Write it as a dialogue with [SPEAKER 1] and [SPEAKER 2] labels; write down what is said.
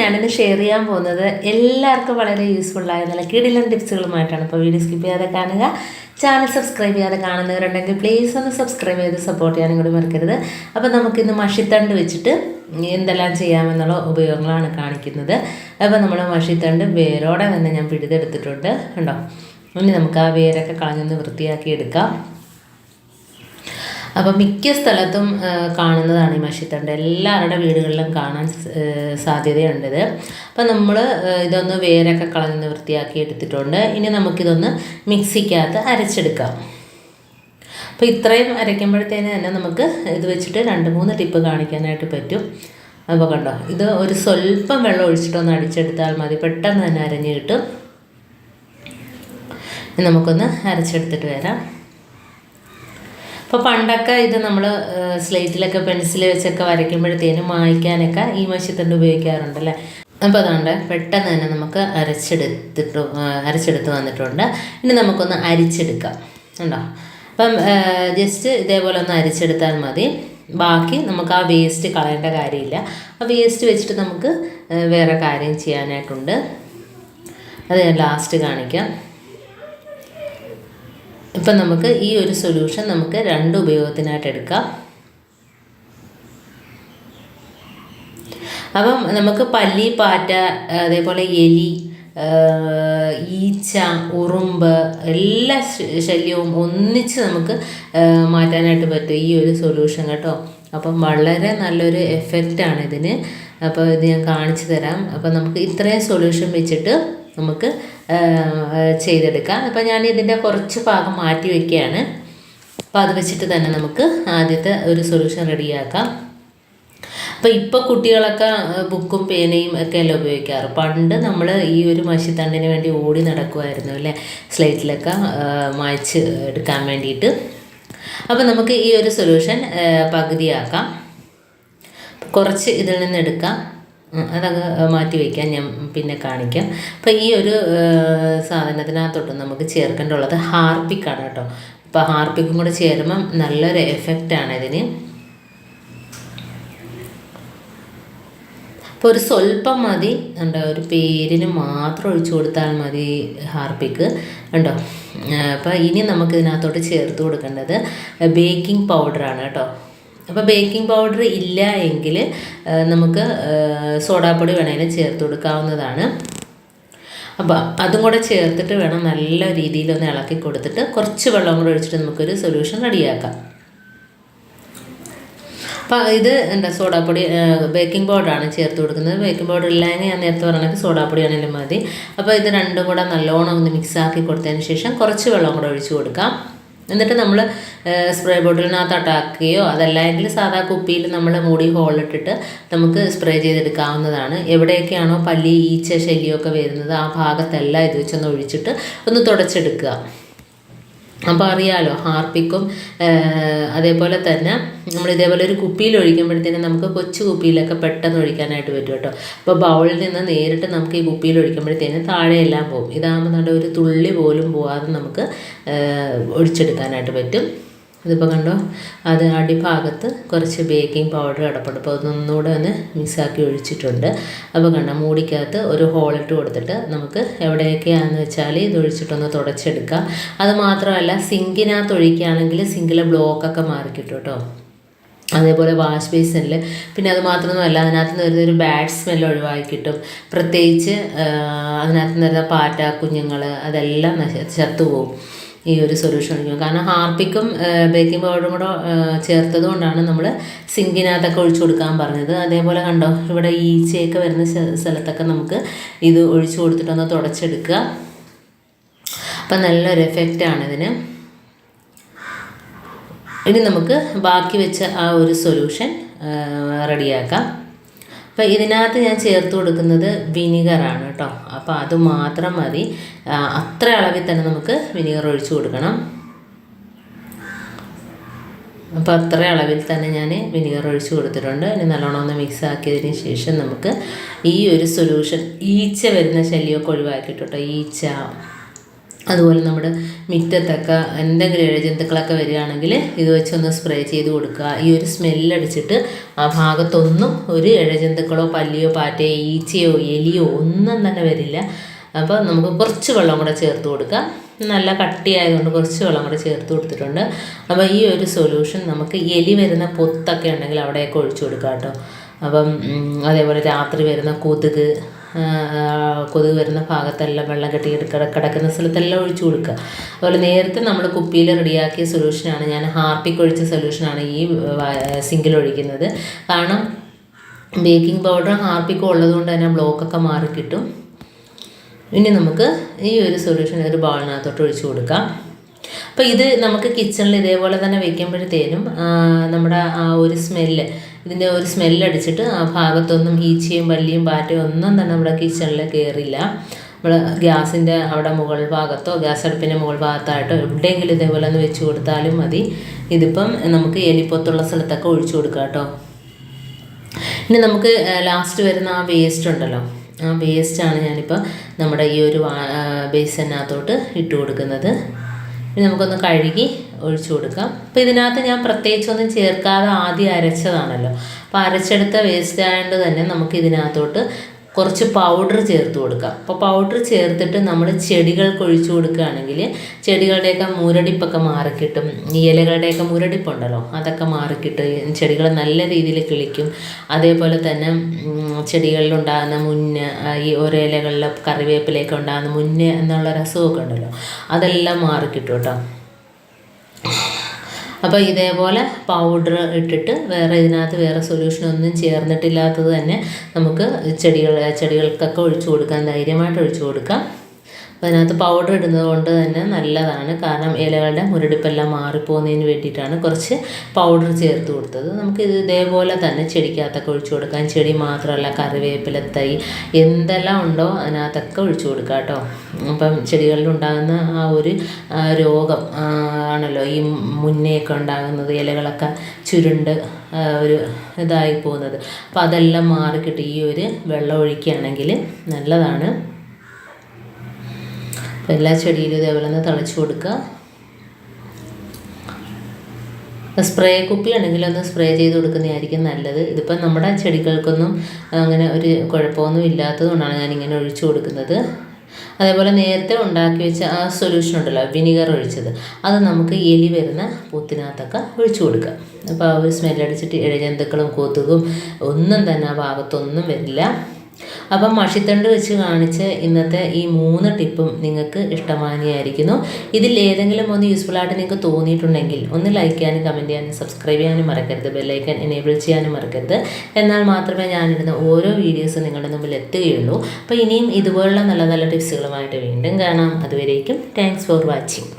[SPEAKER 1] ഞാനിന്ന് ഷെയർ ചെയ്യാൻ പോകുന്നത് എല്ലാവർക്കും വളരെ യൂസ്ഫുള്ളായ നല്ല കിടിലൻ ടിപ്സുകളുമായിട്ടാണ് അപ്പോൾ വീഡിയോ സ്കിപ്പ് ചെയ്യാതെ കാണുക. ചാനൽ സബ്സ്ക്രൈബ് ചെയ്യാതെ കാണുന്നവരുണ്ടെങ്കിൽ പ്ലീസ് ഒന്ന് സബ്സ്ക്രൈബ് ചെയ്ത് സപ്പോർട്ട് ചെയ്യാനും കൂടി മറക്കരുത്. അപ്പോൾ നമുക്കിന്ന് മഷിത്തണ്ട് വെച്ചിട്ട് എന്തെല്ലാം ചെയ്യാമെന്നുള്ള ഉപയോഗങ്ങളാണ് കാണിക്കുന്നത്. അപ്പോൾ നമ്മൾ മഷിത്തണ്ട് വേരോടെ തന്നെ ഞാൻ പിഴുതെടുത്തിട്ടുണ്ട് ഉണ്ടോ ഇനി നമുക്ക് ആ വേരൊക്കെ കളഞ്ഞൊന്ന് വൃത്തിയാക്കി എടുക്കാം. അപ്പം മിക്ക സ്ഥലത്തും കാണുന്നതാണ് ഈ മഷിത്തണ്ട്. എല്ലാവരുടെ വീടുകളിലും കാണാൻ സാധ്യതയുണ്ടത്. അപ്പം നമ്മൾ ഇതൊന്ന് വേരൊക്കെ കളഞ്ഞ് വൃത്തിയാക്കി എടുത്തിട്ടുണ്ട്. ഇനി നമുക്കിതൊന്ന് മിക്സിക്കകത്ത് അരച്ചെടുക്കാം. അപ്പോൾ ഇത്രയും അരയ്ക്കുമ്പോഴത്തേന് തന്നെ നമുക്ക് ഇത് വെച്ചിട്ട് രണ്ട് മൂന്ന് ടിപ്പ് കാണിക്കാനായിട്ട് പറ്റും. അപ്പോൾ കണ്ടോ ഇത് ഒരു സ്വല്പം വെള്ളം ഒഴിച്ചിട്ടൊന്ന് അടിച്ചെടുത്താൽ മതി. പെട്ടെന്ന് തന്നെ അരഞ്ഞ് കിട്ടും. നമുക്കൊന്ന് അരച്ചെടുത്തിട്ട് വരാം. അപ്പോൾ പണ്ടൊക്കെ ഇത് നമ്മൾ സ്ലേറ്റിലൊക്കെ പെൻസിൽ വെച്ചൊക്കെ വരയ്ക്കുമ്പോഴത്തേനും മായ്ക്കാനൊക്കെ ഈ മഷിത്തണ്ട് ഉപയോഗിക്കാറുണ്ടല്ലേ? അപ്പോൾ അതുകൊണ്ട് പെട്ടെന്ന് തന്നെ നമുക്ക് അരച്ചെടുത്തിട്ട് അരച്ചെടുത്ത് വന്നിട്ടുണ്ട്. ഇനി നമുക്കൊന്ന് അരിച്ചെടുക്കാം. ഉണ്ടോ അപ്പം ജസ്റ്റ് ഇതേപോലെ ഒന്ന് അരിച്ചെടുത്താൽ മതി. ബാക്കി നമുക്ക് ആ വേസ്റ്റ് കളയേണ്ട കാര്യമില്ല. ആ വേസ്റ്റ് വെച്ചിട്ട് നമുക്ക് വേറെ കാര്യം ചെയ്യാനായിട്ടുണ്ട്. അത് ഞാൻ ലാസ്റ്റ് കാണിക്കാം. ഇപ്പം നമുക്ക് ഈ ഒരു സൊല്യൂഷൻ നമുക്ക് രണ്ട് ഉപയോഗത്തിനായിട്ട് എടുക്കാം. അപ്പം നമുക്ക് പല്ലി പാറ്റ അതേപോലെ എലി ഈച്ച ഉറുമ്പ് എല്ലാ ശല്യവും ഒന്നിച്ച് നമുക്ക് മാറ്റാനായിട്ട് പറ്റും ഈ ഒരു സൊല്യൂഷൻ കേട്ടോ. അപ്പം വളരെ നല്ലൊരു എഫക്റ്റാണ് ഇതിന്. അപ്പോൾ ഇത് ഞാൻ കാണിച്ചു തരാം. അപ്പം നമുക്ക് ഇത്രയും സൊല്യൂഷൻ വെച്ചിട്ട് നമുക്ക് ചെയ്തെടുക്കാം. അപ്പം ഞാൻ ഇതിന്റെ കുറച്ച് ഭാഗം മാറ്റി വയ്ക്കുകയാണ് അപ്പോൾ അത് വെച്ചിട്ട് തന്നെ നമുക്ക് ആദ്യത്തെ ഒരു സൊല്യൂഷൻ റെഡിയാക്കാം അപ്പോൾ ഇപ്പോൾ കുട്ടികളൊക്കെ ബുക്കും പേനയും ഒക്കെ അല്ലേ ഉപയോഗിക്കാറ്? പണ്ട് നമ്മൾ ഈ ഒരു മഷിത്തണ്ടിന് വേണ്ടി ഓടി നടക്കുമായിരുന്നു അല്ലേ? സ്ലേറ്റിലൊക്കെ മായ്ച്ച് എടുക്കാൻ വേണ്ടിയിട്ട്. അപ്പോൾ നമുക്ക് ഈ ഒരു സൊല്യൂഷൻ പകുതിയാക്കാം. കുറച്ച് ഇതിൽ നിന്ന് എടുക്കാം. അതങ്ങ് മാറ്റി വയ്ക്കാം ഞാൻ പിന്നെ കാണിക്കാം. അപ്പോൾ ഈ ഒരു സാധനത്തിനകത്തോട്ട് നമുക്ക് ചേർക്കേണ്ടുള്ളത് ഹാർപ്പിക്കാണ് കേട്ടോ. അപ്പോൾ ഹാർപ്പിക്കും കൂടെ ചേരുമ്പം നല്ലൊരു എഫക്റ്റാണ് ഇതിന്. അപ്പോൾ ഒരു സ്വല്പം മതി. ഉണ്ടോ ഒരു പേരിന് മാത്രം ഒഴിച്ചു കൊടുത്താൽ മതി ഹാർപ്പിക്ക്. ഉണ്ടോ അപ്പോൾ ഇനി നമുക്ക് ഇതിനകത്തോട്ട് ചേർത്ത് കൊടുക്കേണ്ടത് ബേക്കിംഗ് പൗഡറാണ് കേട്ടോ. അപ്പോൾ ബേക്കിംഗ് പൗഡർ ഇല്ല എങ്കിൽ നമുക്ക് സോഡാപ്പൊടി വേണമെങ്കിലും ചേർത്ത് കൊടുക്കാവുന്നതാണ്. അപ്പോൾ അതും കൂടെ ചേർത്തിട്ട് വേണം നല്ല രീതിയിലൊന്ന് ഇളക്കി കൊടുത്തിട്ട് കുറച്ച് വെള്ളം കൂടെ ഒഴിച്ചിട്ട് നമുക്കൊരു സൊല്യൂഷൻ റെഡിയാക്കാം. അപ്പോൾ ഇത് എന്താ സോഡാപ്പൊടി ബേക്കിംഗ് പൗഡറാണ് ചേർത്ത് കൊടുക്കുന്നത്. ബേക്കിംഗ് പൗഡർ ഇല്ലെങ്കിൽ ഞാൻ നേരത്തെ പറഞ്ഞത് സോഡാപ്പൊടി ആണെങ്കിലും മതി. അപ്പോൾ ഇത് രണ്ടും കൂടെ നല്ലോണം ഒന്ന് മിക്സാക്കി കൊടുത്തതിന് ശേഷം കുറച്ച് വെള്ളം കൂടെ ഒഴിച്ച് കൊടുക്കാം. എന്നിട്ട് നമ്മൾ സ്പ്രേ ബോട്ടിലിനകത്ത് അട്ടാക്കുകയോ അതല്ലെങ്കിൽ സാധാ കുപ്പിയിൽ നമ്മൾ മൂടി ഹോളിട്ടിട്ട് നമുക്ക് സ്പ്രേ ചെയ്തെടുക്കാവുന്നതാണ്. എവിടെയൊക്കെയാണോ പല്ലി ഈച്ച ശല്യമൊക്കെ വരുന്നത് ആ ഭാഗത്തെല്ലാം ഇത് വെച്ചൊന്ന് ഒഴിച്ചിട്ട് ഒന്ന് തുടച്ചെടുക്കുക. അപ്പോൾ അറിയാലോ ഹാർപ്പിക്കും അതേപോലെ തന്നെ നമ്മൾ ഇതേപോലെ ഒരു കുപ്പിയിൽ ഒഴിക്കുമ്പോഴത്തേനും നമുക്ക് കൊച്ചു കുപ്പിയിലൊക്കെ പെട്ടെന്ന് ഒഴിക്കാനായിട്ട് പറ്റും കേട്ടോ. അപ്പോൾ ബൗളിൽ നിന്ന് നേരിട്ട് നമുക്ക് ഈ കുപ്പിയിൽ ഒഴിക്കുമ്പോഴത്തേനും താഴെയെല്ലാം പോകും. ഇതാകുമ്പോൾ നല്ല ഒരു തുള്ളി പോലും പോവാതെ നമുക്ക് ഒഴിച്ചെടുക്കാനായിട്ട് പറ്റും. ഇതിപ്പോൾ കണ്ടോ? അത് അടിഭാഗത്ത് കുറച്ച് ബേക്കിംഗ് പൗഡർ കിടപ്പുണ്ട് അപ്പോൾ അതൊന്നുകൂടെ ഒന്ന് മിക്സാക്കി ഒഴിച്ചിട്ടുണ്ട്. അപ്പോൾ കണ്ടോ മൂടിക്കകത്ത് ഒരു ഹോളിട്ട് കൊടുത്തിട്ട് നമുക്ക് എവിടെയൊക്കെയാണെന്ന് വെച്ചാൽ ഇത് ഒഴിച്ചിട്ടൊന്ന് തുടച്ചെടുക്കാം. അത് മാത്രമല്ല സിങ്കിനകത്ത് ഒഴിക്കുകയാണെങ്കിൽ സിങ്കിലെ ബ്ലോക്കൊക്കെ മാറിക്കിട്ടും കേട്ടോ. അതേപോലെ വാഷ് ബേസിനിൽ പിന്നെ അത് മാത്രമൊന്നുമല്ല അതിനകത്ത് നിന്ന് വരുന്ന ഒരു ബാഡ് സ്മെൽ ഒഴിവാക്കി കിട്ടും. പ്രത്യേകിച്ച് അതിനകത്ത് നിന്ന് വരുന്ന പാറ്റ കുഞ്ഞുങ്ങൾ അതെല്ലാം നശ ചത്തുപോകും. ഈ ഒരു സൊല്യൂഷൻ ഒഴിക്കും കാരണം ഹാർപ്പിക്കും ബേക്കിംഗ് പൗഡറും കൂടെ ചേർത്തത് കൊണ്ടാണ് നമ്മൾ സിങ്കിനകത്തൊക്കെ ഒഴിച്ചു കൊടുക്കാൻ പറഞ്ഞത്. അതേപോലെ കണ്ടോ ഇവിടെ ഈച്ചയൊക്കെ വരുന്ന സ്ഥലത്തൊക്കെ നമുക്ക് ഇത് ഒഴിച്ചു കൊടുത്തിട്ടൊന്ന് തുടച്ചെടുക്കുക. അപ്പം നല്ലൊരു എഫക്റ്റാണ് ഇതിന്. ഇനി നമുക്ക് ബാക്കി വെച്ച ആ ഒരു സൊല്യൂഷൻ റെഡിയാക്കാം. അപ്പോൾ ഇതിനകത്ത് ഞാൻ ചേർത്ത് കൊടുക്കുന്നത് വിനിഗറാണ് കേട്ടോ. അപ്പോൾ അത് മാത്രം മതി. അത്ര അളവിൽ തന്നെ നമുക്ക് വിനിഗർ ഒഴിച്ചു കൊടുക്കണം. അപ്പോൾ അത്ര അളവിൽ തന്നെ ഞാൻ വിനിഗർ ഒഴിച്ചു കൊടുത്തിട്ടുണ്ട്. ഇനി നല്ലോണം ഒന്ന് മിക്സ് ആക്കിയതിന് ശേഷം നമുക്ക് ഈ ഒരു സൊല്യൂഷൻ ഈച്ച വരുന്ന ശല്യമൊക്കെ ഒഴിവാക്കിയിട്ടോ ഈച്ച. അതുപോലെ നമ്മുടെ മുറ്റത്തൊക്കെ എന്തെങ്കിലും ഇഴജന്തുക്കളൊക്കെ വരികയാണെങ്കിൽ ഇത് വെച്ചൊന്ന് സ്പ്രേ ചെയ്ത് കൊടുക്കുക. ഈ ഒരു സ്മെല്ലടിച്ചിട്ട് ആ ഭാഗത്തൊന്നും ഒരു ഇഴജന്തുക്കളോ പല്ലിയോ പാറ്റയോ ഈച്ചയോ എലിയോ ഒന്നും തന്നെ വരില്ല. അപ്പോൾ നമുക്ക് കുറച്ച് വെള്ളം കൂടെ ചേർത്ത് കൊടുക്കുക നല്ല കട്ടിയായതുകൊണ്ട് കുറച്ച് വെള്ളം കൂടെ ചേർത്ത് കൊടുത്തിട്ടുണ്ട്. അപ്പോൾ ഈ ഒരു സൊല്യൂഷൻ നമുക്ക് എലി വരുന്ന പൊത്തൊക്കെ ഉണ്ടെങ്കിൽ അവിടെയൊക്കെ ഒഴിച്ചു കൊടുക്കാം കേട്ടോ. അപ്പം അതേപോലെ രാത്രി വരുന്ന കൊതുക് കൊതുക് വരുന്ന ഭാഗത്തെല്ലാം വെള്ളം കെട്ടി കിടക്കുന്ന സ്ഥലത്തെല്ലാം ഒഴിച്ചു കൊടുക്കുക. അതുപോലെ നേരത്തെ നമ്മൾ കുപ്പിയിൽ റെഡിയാക്കിയ സൊല്യൂഷനാണ് ഞാൻ ഹാർപ്പിക്ക് ഒഴിച്ച സൊല്യൂഷനാണ് ഈ സിങ്കിൽ ഒഴിക്കുന്നത്. കാരണം ബേക്കിംഗ് പൗഡർ ഹാർപ്പിക്കും ഉള്ളതുകൊണ്ട് തന്നെ ബ്ലോക്കൊക്കെ മാറി കിട്ടും. ഇനി നമുക്ക് ഈ ഒരു സൊല്യൂഷൻ ഒരു ബൗളിനകത്തോട്ട് ഒഴിച്ചു കൊടുക്കാം. അപ്പോൾ ഇത് നമുക്ക് കിച്ചണിൽ ഇതേപോലെ തന്നെ വെക്കുമ്പോഴത്തേനും നമ്മുടെ ആ ഒരു സ്മെല്ല് ഇതിന്റെ ഒരു സ്മെല്ലടിച്ചിട്ട് ആ ഭാഗത്തൊന്നും ഈച്ചയും പല്ലിയും പാറ്റയും ഒന്നും തന്നെ നമ്മുടെ കിച്ചണിൽ കയറില്ല നമ്മൾ ഗ്യാസിന്റെ അവിടെ മുകൾ ഭാഗത്തോ ഗ്യാസ് അടുപ്പിന്റെ മുകൾ ഭാഗത്തായിട്ടോ എവിടെയെങ്കിലും ഇതേപോലെ ഒന്ന് വെച്ച് കൊടുത്താലും മതി. ഇതിപ്പം നമുക്ക് എലിപ്പൊത്തുള്ള സ്ഥലത്തൊക്കെ ഒഴിച്ചു കൊടുക്കാം കേട്ടോ. ഇനി നമുക്ക് ലാസ്റ്റ് വരുന്ന ആ വേസ്റ്റ് ഉണ്ടല്ലോ. ആ വേസ്റ്റാണ് ഞാനിപ്പോൾ നമ്മുടെ ഈ ഒരു ബേസിനകത്തോട്ട് ഇട്ട് കൊടുക്കുന്നത്. ഇനി നമുക്കൊന്ന് കഴുകി ഒഴിച്ചു കൊടുക്കാം. അപ്പോൾ ഇതിനകത്ത് ഞാൻ പ്രത്യേകിച്ചൊന്നും ചേർക്കാതെ ആദ്യം അരച്ചതാണല്ലോ. അപ്പോൾ അരച്ചെടുത്ത വേസ്റ്റ് ആയതുകൊണ്ട് തന്നെ നമുക്ക് ഇതിനകത്തോട്ട് കുറച്ച് പൗഡർ ചേർത്ത് കൊടുക്കാം അപ്പോൾ പൗഡർ ചേർത്തിട്ട് നമ്മൾ ചെടികൾക്ക് ഒഴിച്ചു കൊടുക്കുകയാണെങ്കിൽ ചെടികളുടെയൊക്കെ മുരടിപ്പൊക്കെ മാറിക്കിട്ടും. ഈ ഇലകളുടെയൊക്കെ മുരടിപ്പുണ്ടല്ലോ അതൊക്കെ മാറിക്കിട്ടും ചെടികൾ നല്ല രീതിയിൽ കിളിക്കും. അതേപോലെ തന്നെ ചെടികളിലുണ്ടാകുന്ന മുന്ന് ഈ ഓരോ ഇലകളിലെ കറിവേപ്പിലയൊക്കെ ഉണ്ടാകുന്ന മുന്ന് എന്നുള്ള രസമൊക്കെ ഉണ്ടല്ലോ അതെല്ലാം മാറിക്കിട്ടും കേട്ടോ. അപ്പോൾ ഇതേപോലെ പൗഡർ ഇട്ടിട്ട് വേറെ ഇതിനകത്ത് വേറെ സൊല്യൂഷൻ ഒന്നും ചേർന്നിട്ടില്ലാത്തത് തന്നെ നമുക്ക് ചെടികൾ ചെടികൾക്കൊക്കെ ഒഴിച്ചു കൊടുക്കാം ധൈര്യമായിട്ട് ഒഴിച്ചു കൊടുക്കാം. അപ്പോൾ അതിനകത്ത് പൗഡർ ഇടുന്നത് കൊണ്ട് തന്നെ നല്ലതാണ്. കാരണം ഇലകളുടെ മുരടിപ്പെല്ലാം മാറിപ്പോകുന്നതിന് വേണ്ടിയിട്ടാണ് കുറച്ച് പൗഡർ ചേർത്ത് കൊടുത്തത്. നമുക്ക് ഇത് ഇതേപോലെ തന്നെ ചെടിക്കകത്തൊക്കെ ഒഴിച്ചു കൊടുക്കാം. ചെടി മാത്രമല്ല കറിവേപ്പില തൈ എന്തെല്ലാം ഉണ്ടോ അതിനകത്തൊക്കെ ഒഴിച്ചു കൊടുക്കാം കേട്ടോ. അപ്പം ചെടികളിൽ ഉണ്ടാകുന്ന ആ ഒരു രോഗം ആണല്ലോ ഈ മുന്നേയൊക്കെ ഉണ്ടാകുന്നത് ഇലകളൊക്കെ ചുരുണ്ട് ഒരു ഇതായി പോകുന്നത്. അപ്പം അതെല്ലാം മാറിക്കിട്ട് ഈ ഒരു വെള്ളം ഒഴിക്കുകയാണെങ്കിൽ നല്ലതാണ്. എല്ലാ ചെടിയിലും ഇതേപോലെ ഒന്ന് തളിച്ചു കൊടുക്കുക. സ്പ്രേ കുപ്പി ആണെങ്കിൽ ഒന്ന് സ്പ്രേ ചെയ്ത് കൊടുക്കുന്നതായിരിക്കും നല്ലത്. ഇതിപ്പം നമ്മുടെ ചെടികൾക്കൊന്നും അങ്ങനെ ഒരു കുഴപ്പമൊന്നും ഇല്ലാത്തതുകൊണ്ടാണ് ഇങ്ങനെ ഒഴിച്ചു കൊടുക്കുന്നത്. അതേപോലെ നേരത്തെ ഉണ്ടാക്കി വെച്ച ആ സൊല്യൂഷൻ ഉണ്ടല്ലോ വിനിഗർ ഒഴിച്ചത്. അത് നമുക്ക് എലി വരുന്ന പൂത്തിനകത്തൊക്കെ ഒഴിച്ചു കൊടുക്കാം അപ്പോൾ ആ ഒരു സ്മെല്ലടിച്ചിട്ട് ഇഴജന്തുക്കളും കൊതുകും ഒന്നും തന്നെ ആ ഭാഗത്തൊന്നും വരില്ല. അപ്പം മഷിത്തണ്ട് വെച്ച് കാണിച്ച് ഇന്നത്തെ ഈ മൂന്ന് ടിപ്പും നിങ്ങൾക്ക് ഇഷ്ടമാനിയായിരിക്കുന്നു. ഇതിൽ ഏതെങ്കിലും ഒന്ന് യൂസ്ഫുൾ ആയിട്ട് നിങ്ങൾക്ക് തോന്നിയിട്ടുണ്ടെങ്കിൽ ഒന്ന് ലൈക്ക് ചെയ്യാനും കമന്റ് ചെയ്യാനും സബ്സ്ക്രൈബ് ചെയ്യാനും മറക്കരുത്. ബെല്ലൈക്കൻ എനേബിൾ ചെയ്യാനും മറക്കരുത്. എന്നാൽ മാത്രമേ ഞാനിടുന്ന ഓരോ വീഡിയോസും നിങ്ങളുടെ മുമ്പിൽ എത്തുകയുള്ളൂ. അപ്പോൾ ഇനിയും ഇതുപോലുള്ള നല്ല നല്ല ടിപ്സുകളുമായിട്ട് വീണ്ടും കാണാം. അതുവരേക്കും താങ്ക്സ് ഫോർ വാച്ചിങ്